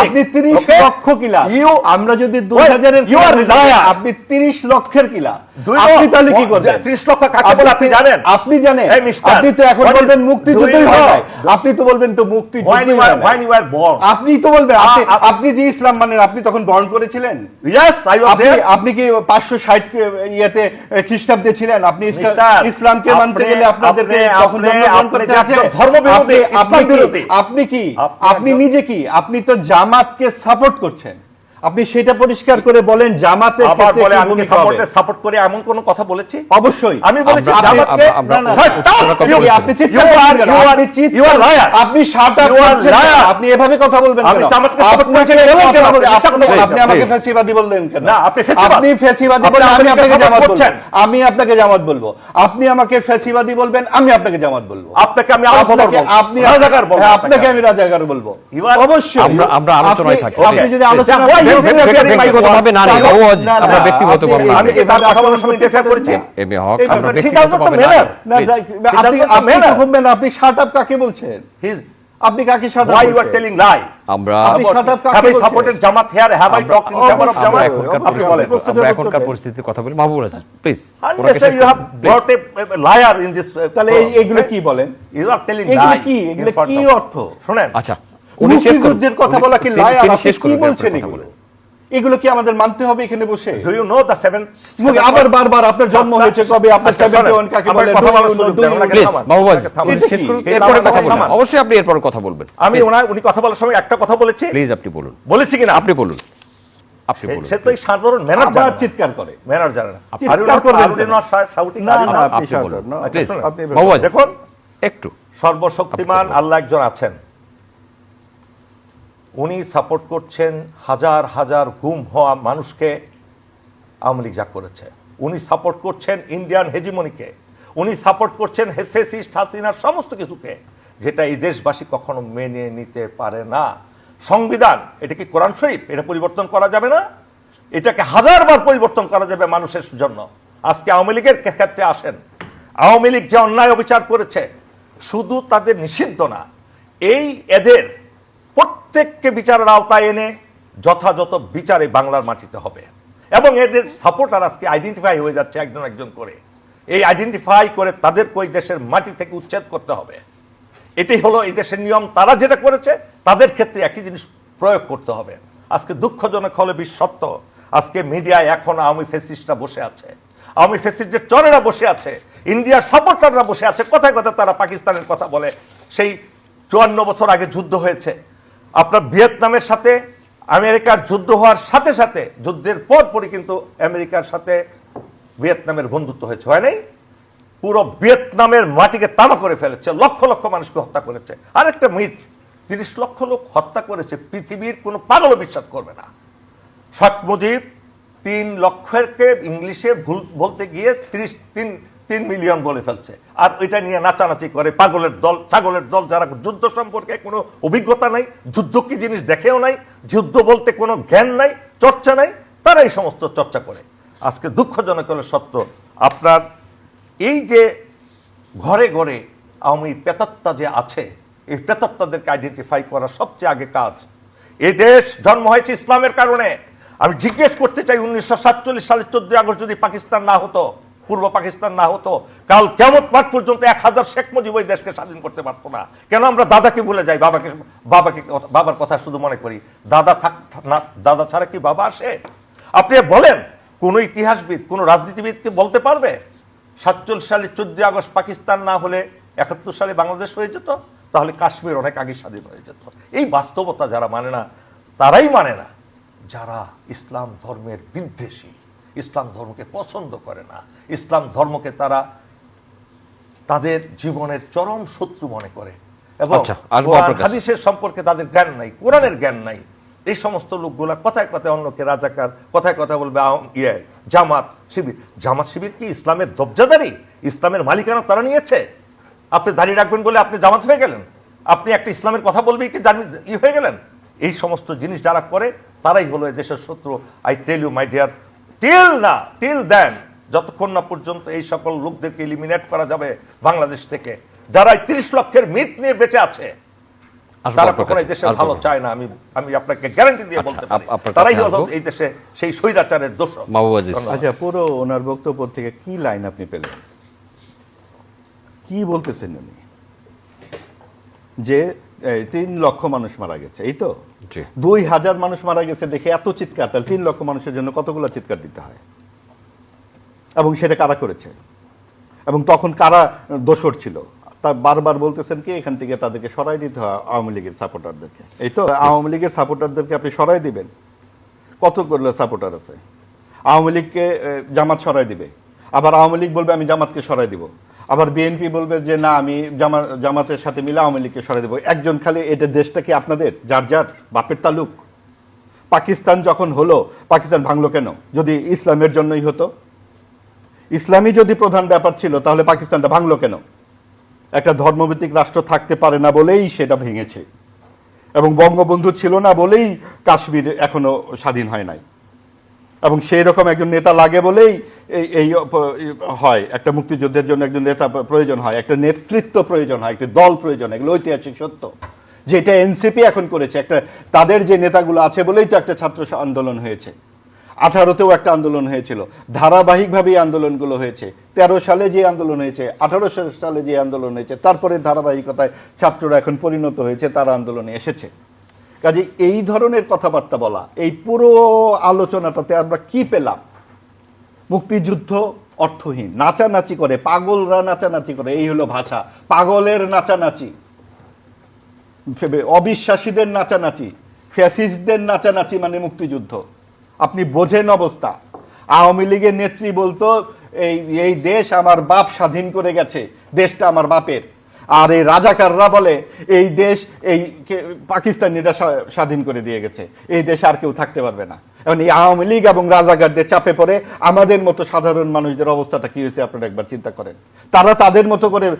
আপনি 30 লক্ষ কিলা। আমরা যদি Wait, 2000 এর you are কিলা liar. আপনি 30 লক্ষের কিলা। আপনি তাহলে কি করবেন? 30 লক্ষ কাকে বলে আপনি জানেন? আপনি জানেন। আপনি তো এখন বলবেন মুক্তি যুদ্ধই হয় আপনি তো বলবেন তো মুক্তি. আপনি তো বলবেন আপনি আ- আ- আপনি যে ইসলাম মানেন আপনি তখন বরণ করেছিলেন? আপনি কি পাঁচশো ষাট ইয়েতে খ্রিস্টাব্দে ছিলেন? আপনি ইসলামকে মানতে আপনি- গেলে আপনাদেরকে আপনি- তখন আপনি- যে কি? আপনি তো জামাতকে সাপোর্ট করছেন। আপনি সেটা পরিষ্কার করে বলেন জামাতের আবার ক্ষেত্রে বলে আমি কি সাপোর্টে সাপোর্ট করে এমন কোন কথা বলেছি অবশ্যই আমি বলেছি জামাতকে আপনি চিৎকার আপনি চিৎকার-. আপনি liar. আপনি এভাবে কথা বলবেন আমি জামাতকে আপনাকে করছি, আপনি- বলছেন, আমাকে. ফ্যাসিবাদী বললেন কেন? না, আপনি ফ্যাসিবাদ। আপনি ফ্যাসিবাদী আপনি আমি আপনাকে জামাত বলব। করছেন। আমি আপনাকে জামাত বলব আপনি আমাকে ফ্যাসিবাদী বলবেন আমি আপনাকে জামাত বলব আপনাকে আমি। আপনি রাজাকার বলব হ্যাঁ, আপনাকে। আমি রাজাকার বলব অবশ্যই আমরা- আমরা আলোচনায় আপনি- থাকি। আপনি যদি আলোচনা ব্যক্তিগতভাবে না ও আমরা ব্যক্তিগতভাবে আপনি- আমি কথা বলার সময় করেছি? হক আমরা ব্যক্তিগতভাবে না আপ কাকে বলছেন আপনি কাকে shut up you are telling lie? আমরা আপনি কাকে supported Jamaat I talked in favor of আমরা জামাত? আপনি বলেন। আমরা এখনকার পরিস্থিতির কথা বলি Mahbub please have brought a a liar in this, uh, তাহলে এই- এগুলো কি বলেন You are telling এগুলো কি এগুলো কি অর্থ শোনেন, আচ্ছা উনি শেষ করুন কথা বলা কি লায়ার আপনি কি বলছেন এগুলো। এগুলো কি আমাদের মানতে হবে এখানে বসে? Know the seven- মুখ- আবার বারবার আপনার জন্ম আচ্ছা, হয়েছে কবে? আপনার আচ্ছা, 71 কাকে বলে? কথা বলার সুযোগ দেন, ওনাকে থামান, শেষ করুন এরপরে কথা বলবেন অবশ্যই আপনি এরপর কথা বলবেন। আমি ওনার উনি কথা বলার সময় একটা কথা বলেছি। প্লিজ আপনি বলুন। বলেছি কিনা? আপনি বলুন। আপনি বলুন। সে তো এই সাধারণ ম্যানার জানে চিৎকার করে। ম্যানার জানে না not shout- shouting? না, না, আপনি বলুন প্লিজ আপনি মাহবুব আজ দেখুন একটু। সর্বশক্তিমান আল্লাহ একজন আছেন। উনি সাপোর্ট করছেন হাজার হাজার গুম হওয়া মানুষকে আওয়ামী লীগ যা করেছে। উনি সাপোর্ট করছেন ইন্ডিয়ান হেজিমনিকে। উনি সাপোর্ট করছেন হেসেসিস্ট হাসিনার সমস্ত কিছুকে, যেটা এই দেশবাসী কখনো মেনে নিতে পারে না। সংবিধান, এটা কি কোরআন শরীফ? এটা পরিবর্তন করা যাবে না? এটাকে হাজারবার পরিবর্তন করা যাবে মানুষের জন্য। আজকে আওয়ামী লীগের ক্ষেত্রে আসেন। আওয়ামী লীগ যে অন্যায় অবিচার করেছে, শুধু তাদের নিষিদ্ধ না, এই এদের প্রত্যেককে বিচারের আওতায় এনে যথাযথ বিচারে বাংলার মাটিতে হবে। এবং এদের সাপোর্টার আজকে আইডেন্টিফাই হয়ে যাচ্ছে একজন একজন করে। এই আইডেন্টিফাই করে তাদেরকে ওই দেশের মাটি থেকে উচ্ছেদ করতে হবে। এটাই হলো এই দেশের নিয়ম। তারা যেটা করেছে, তাদের ক্ষেত্রে একই জিনিস প্রয়োগ করতে হবে। আজকে দুঃখজনক হলে বিশ্বত্ব। আজকে মিডিয়ায় এখন আওয়ামী ফেসিস্টরা বসে আছে। আওয়ামী ফেসিস্টের চরেরা বসে আছে। ইন্ডিয়ার সাপোর্টাররা বসে আছে। কথায় কথায় তারা পাকিস্তানের কথা বলে। সেই চুয়ান্ন বছর আগে যুদ্ধ হয়েছে। আপনার ভিয়েতনামের সাথে, আমেরিকার যুদ্ধ হওয়ার সাথে সাথে, যুদ্ধের পর পরই কিন্তু আমেরিকার সাথে ভিয়েতনামের বন্ধুত্ব হয়েছে, হয় নাই? পুরো ভিয়েতনামের মাটিকে তামা করে ফেলেছে, লক্ষ লক্ষ মানুষকে হত্যা করেছে। আরেকটা মিথ, তিরিশ লক্ষ লোক হত্যা করেছে, পৃথিবীর কোনো পাগলও বিশ্বাস করবে না। শেখ মুজিব তিন লক্ষেরকে ইংলিশে ভুল বলতে গিয়ে ত্রিশ, তিন তিন মিলিয়ন বলে ফেলছে। আর ওইটা নিয়ে নাচানাচি করে, পাগলের দল, ছাগলের দল যারা যুদ্ধ সম্পর্কে কোনো অভিজ্ঞতা নাই, যুদ্ধ কি জিনিস দেখেও নাই, যুদ্ধ বলতে কোনো জ্ঞান নাই, চর্চা নাই তারা এই সমস্ত চর্চা করে। আজকে দুঃখজনক হলে সত্য, আপনার এই যে ঘরে ঘরে আওয়ামী পেতাত্তা যে আছে, এই পেতাত্তাদেরকে আইডেন্টিফাই করা সবচেয়ে আগে কাজ এই দেশ জন্ম হয়েছে ইসলামের কারণে। আমি জিজ্ঞেস করতে চাই, উনিশশো সালের চোদ্দই আগস্ট যদি পাকিস্তান না হতো পূর্ব পাকিস্তান না হতো, কাল কেমন মাঠ পর্যন্ত এক হাজার শেখ মুজিব ওই দেশকে স্বাধীন করতে পারতো না। কেন আমরা দাদাকে ভুলে যাই? বাবাকে বাবাকে বাবার কথা শুধু মনে করি। দাদা থাক, না, দাদা ছাড়া কি বাবা আসে? আপনি বলেন, কোন ইতিহাসবিদ, কোন রাজনীতিবিদকে বলতে পারবে? সাতচল্লিশ সালে চোদ্দই আগস্ট পাকিস্তান না হলে একাত্তর সালে বাংলাদেশ হয়ে যেত? তাহলে কাশ্মীর অনেক আগে স্বাধীন হয়ে যেত। এই বাস্তবতা যারা মানে না, তারাই মানে না, যারা ইসলাম ধর্মের বিদ্বেষী। ইসলাম ধর্মকে পছন্দ করে না। ইসলাম ধর্মকে তারা তাদের জীবনের চরম শত্রু মনে করে। এবং আচ্ছা। হাদিসের সম্পর্কে তাদের জ্ঞান নাই কোরআনের জ্ঞান নাই। এই সমস্ত লোকগুলা কথায় কথায় অন্যকে রাজাকার কথায় কথা বলবে ইয়ে জামাত শিবির। জামাত শিবির কি? ইসলামের দবজাদারি? ইসলামের মালিকানা তারা নিয়েছে। আপনি দাঁড়িয়ে রাখবেন বলে আপনি জামাত হয়ে গেলেন। আপনি একটা ইসলামের কথা বলবেই কি জানি ই হয়ে গেলেন? এই সমস্ত জিনিস যারা করে তারাই হলো এই দেশের শত্রু। I tell you my dear till না টিল দেন যতক্ষণ না পর্যন্ত এই সকল লোকদেরকে এলিমিনেট করা যাবে বাংলাদেশ থেকে যারা তিরিশ লক্ষের মিট নিয়ে বেঁচে আছে তারা কখনো এই কাছে, ভালো চায় না আমি আমি আপনাকে গ্যারান্টি দিয়ে আচ্ছা, বলতে পারি। তারাই হলো এই দেশে সেই স্বৈরাচারের দোষ আচ্ছা পুরো ওনার বক্তব্য থেকে কি লাইন আপনি পেলেন? কি বলতেছেন উনি? যে তিন লক্ষ মানুষ মারা গেছে এই তো? দুই হাজার মানুষ মারা গেছে দেখে এত চিৎকার তাহলে তিন লক্ষ মানুষের জন্য কতগুলো চিৎকার দিতে হয়? এবং সেটা কারা করেছে? এবং তখন কারা দোষর ছিল? তা বারবার বলতেছেন কি এখান থেকে তাদেরকে সরাই দিতে হয় আওয়ামী লীগের সাপোর্টারদেরকে। এই তো আওয়ামী লীগের সাপোর্টারদেরকে আপনি সরাই দিবেন। কত করলে সাপোর্টার আছে? আওয়ামী লীগকে জামাত সরাই দিবে। আবার আওয়ামী লীগ বলবে আমি জামাতকে সরাই দিব। আবার বিএনপি বলবে যে, না, আমি জামা, জামাতের সাথে মিলে আওয়ামী লীগকে সরে দেবো। একজন খালি, এটা দেশটা কি আপনাদের? যার যার, বাপের তালুক? পাকিস্তান যখন হলো, পাকিস্তান ভাঙলো কেন? যদি ইসলামের জন্যই হতো? ইসলামই যদি প্রধান ব্যাপার ছিল, তাহলে পাকিস্তানটা ভাঙলো কেন? একটা ধর্মভিত্তিক রাষ্ট্র থাকতে পারে না বলেই সেটা ভেঙেছে। এবং বঙ্গবন্ধু ছিল না বলেই কাশ্মীর এখনও স্বাধীন হয় নাই। এবং সেই রকম একজন নেতা লাগে বলেই এই এই হয়, একটা মুক্তিযুদ্ধের জন্য একজন নেতা প্রয়োজন হয়, একটা নেতৃত্ব প্রয়োজন হয়, একটা দল প্রয়োজন, এগুলো ঐতিহাসিক সত্য। যেটা এনসিপি এখন করেছে, একটা, তাদের যে নেতাগুলো আছে বলেই তো একটা ছাত্র আন্দোলন হয়েছে। আঠারোতেও একটা আন্দোলন হয়েছিল, ধারাবাহিকভাবে আন্দোলনগুলো হয়েছে। তেরো সালে যে আন্দোলন হয়েছে, আঠারো সালে যে আন্দোলন হয়েছে, তারপরে ধারাবাহিকতায় ছাত্ররা এখন পরিণত হয়েছে, তারা আন্দোলনে এসেছে। কাজে এই ধরনের কথাবার্তা বলা, এই পুরো আলোচনাটাতে আমরা কি পেলাম? মুক্তিযুদ্ধ অর্থহীন, নাচানাচি করে, পাগলরা নাচানাচি করে, এই হলো ভাষা। পাগলের নাচানাচি অবিশ্বাসীদের নাচানাচি, ফ্যাসিস্টদের নাচানাচি মানে মুক্তিযুদ্ধ। আপনি বোঝেন অবস্থা। আওয়ামী লীগের নেত্রী বলতো, এই এই দেশ আমার বাপ স্বাধীন করে গেছে, দেশটা আমার বাপের। আর এই রাজাকাররা বলে, এই দেশ এই পাকিস্তানিরা স্বা- স্বাধীন করে দিয়ে গেছে। এই দেশে আর কেউ থাকতে পারবে না। এখন এই আওয়ামী লীগ এবং রাজাকারদের চাপে পড়ে আমাদের মতো সাধারণ মানুষদের অবস্থাটা কি হয়েছে আপনারা একবার চিন্তা করেন। তারা তাদের মতো করে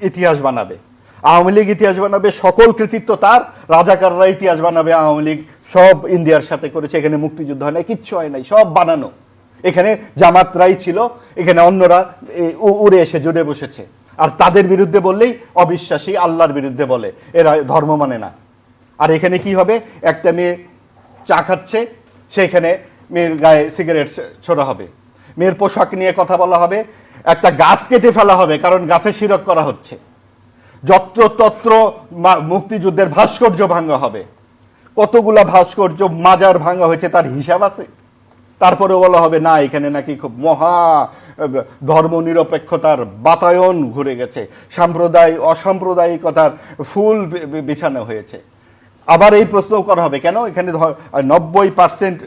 ইতিহাস বানাবে। আওয়ামী লীগ ইতিহাস বানাবে, সকল কৃতিত্ব তার, রাজাকাররা ইতিহাস বানাবে, আওয়ামী লীগ সব ইন্ডিয়ার সাথে করেছে, এখানে মুক্তিযুদ্ধ হয় নাই, কিচ্ছু হয় নাই, সব বানানো। এখানে জামাতরাই ছিল, এখানে অন্যরা উড়ে এসে জুড়ে বসেছে। আর তাদের বিরুদ্ধে বললেই অবিশ্বাসী আল্লাহর বিরুদ্ধে বলে। এরা ধর্ম মানে না। আর এখানে কি হবে? একটা মেয়ে চা খাচ্ছে, সেখানে মেয়ের গায়ে সিগারেট ছোড়া হবে। মেয়ের পোশাক নিয়ে কথা বলা হবে। একটা গাছ কেটে ফেলা হবে, কারণ গাছে শিরক করা হচ্ছে। যত্র তত্র মুক্তিযুদ্ধের ভাস্কর্য ভাঙা হবে। কতগুলা ভাস্কর্য মাজার ভাঙা হয়েছে, তার হিসাব আছে। তারপরে বলা হবে, না, এখানে নাকি খুব মহা ধর্ম নিরপেক্ষতার বাতায়ন ঘুরে গেছে। সাম্প্রদায়, অসাম্প্রদায়িকতার ফুল বিছানো হয়েছে। আবার এই প্রশ্ন করা হবে, কেন? এখানে নব্বই পার্সেন্ট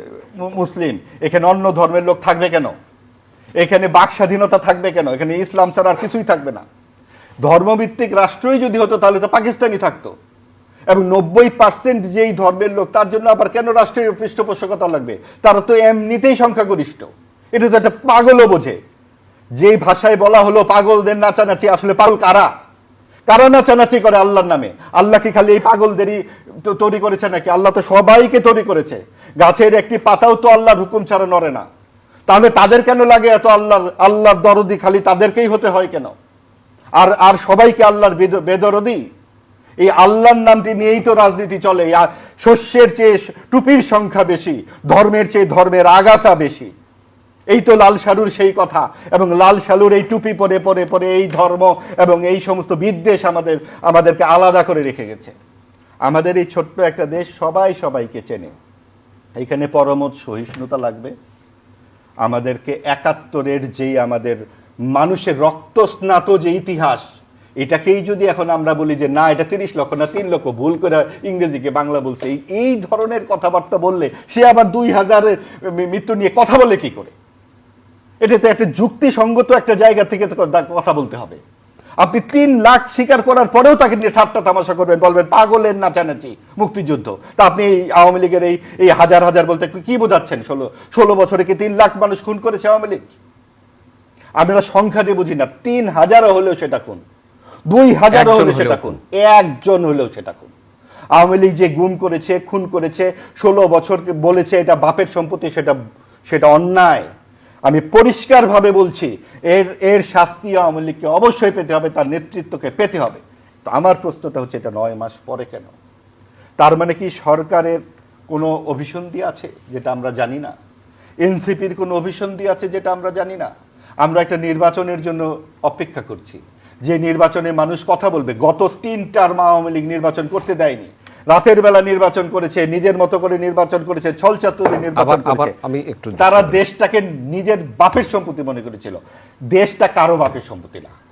মুসলিম, এখানে অন্য ধর্মের লোক থাকবে কেন? এখানে বাক স্বাধীনতা থাকবে কেন? এখানে ইসলাম ছাড়া আর কিছুই থাকবে না। ধর্মভিত্তিক রাষ্ট্রই যদি হতো, তাহলে তো পাকিস্তানই থাকতো। এবং নব্বই পার্সেন্ট যেই ধর্মের লোক, তার জন্য আবার কেন রাষ্ট্রের পৃষ্ঠপোষকতা লাগবে? তারা তো এমনিতেই সংখ্যাগরিষ্ঠ। এটা তো একটা পাগলও বোঝে। যেই ভাষায় বলা হলো পাগলদের নাচানাচি, আসলে পাগল কারা? কারা নাচানাচি করে আল্লাহর নামে? আল্লাহ কি খালি এই পাগলদেরই তৈরি করেছে নাকি? আল্লাহ তো সবাইকে তৈরি করেছে। গাছের একটি পাতাও তো আল্লাহর হুকুম ছাড়া নড়ে না। তাহলে তাদের কেন লাগে এত আল্লাহর আল্লাহর দরদি? খালি তাদেরকেই হতে হয় কেন? আর আর সবাইকে আল্লাহর বেদ- বেদরদি? এই আল্লাহর নামটি নিয়েই তো রাজনীতি চলে। শস্যের চেয়ে টুপির সংখ্যা বেশি, ধর্মের চেয়ে ধর্মের আগাছা বেশি। এই তো লাল সালুর সেই কথা, এবং লাল সালুর এই টুপি পরে পরে পরে এই ধর্ম এবং এই সমস্ত বিদ্বেষ আমাদের, আমাদেরকে আলাদা করে রেখে গেছে। আমাদের এই ছোট্ট একটা দেশ সবাই সবাইকে চেনে। এখানে পরমত সহিষ্ণুতা লাগবে। আমাদেরকে একাত্তরের যেই আমাদের মানুষের রক্তস্নাত যে ইতিহাস, এটাকেই যদি এখন আমরা বলি যে, না, এটা তিরিশ লক্ষ না, তিন লক্ষ ভুল করে ইংরেজিকে বাংলা বলছে। এই ধরনের কথাবার্তা বললে সে আবার দুই হাজারের মৃত্যু নিয়ে কথা বলে কি করে? এটা তো একটা যুক্তিসঙ্গত একটা জায়গা থেকে কথা বলতে হবে। আপনি তিন লাখ স্বীকার করার পরেও তাকে নিয়ে ঠাট্টা তামাশা করবেন বলবেন পাগলের নাচানাচি মুক্তিযুদ্ধ। তা আপনি এই আওয়ামী লীগের এই এই হাজার হাজার বলতে কি বোঝাচ্ছেন? ষোলো ষোলো বছরে কি তিন লাখ মানুষ খুন করেছে আওয়ামী লীগ? আমরা সংখ্যা দিয়ে বুঝি না তিন হাজারও হলেও সেটা খুন দুই হাজারও হলেও সেটা খুন। একজন হলেও সেটা খুন। আওয়ামী লীগ যে গুম করেছে খুন করেছে ষোলো বছর বলেছে এটা বাপের সম্পত্তি সেটা সেটা অন্যায়। আমি পরিষ্কারভাবে বলছি, এর এর শাস্তি আওয়ামী লীগকে অবশ্যই পেতে হবে, তার নেতৃত্বকে পেতে হবে। তো আমার প্রশ্নটা হচ্ছে, এটা নয় মাস পরে কেন? তার মানে কি সরকারের কোনো অভিসন্ধি আছে যেটা আমরা জানি না? এনসিপির কোনো অভিসন্ধি আছে যেটা আমরা জানি না? আমরা একটা নির্বাচনের জন্য অপেক্ষা করছি। যে নির্বাচনে মানুষ কথা বলবে, গত তিন টার্ম আওয়ামী লীগ নির্বাচন করতে দেয়নি। রাতের বেলা নির্বাচন করেছে নিজের মতো করে নির্বাচন করেছে ছলচাতুরি নির্বাচন করেছে। আমি একটু- তারা দেশটাকে নিজের বাপের সম্পত্তি মনে করেছিল। দেশটা কারও বাপের সম্পত্তি না।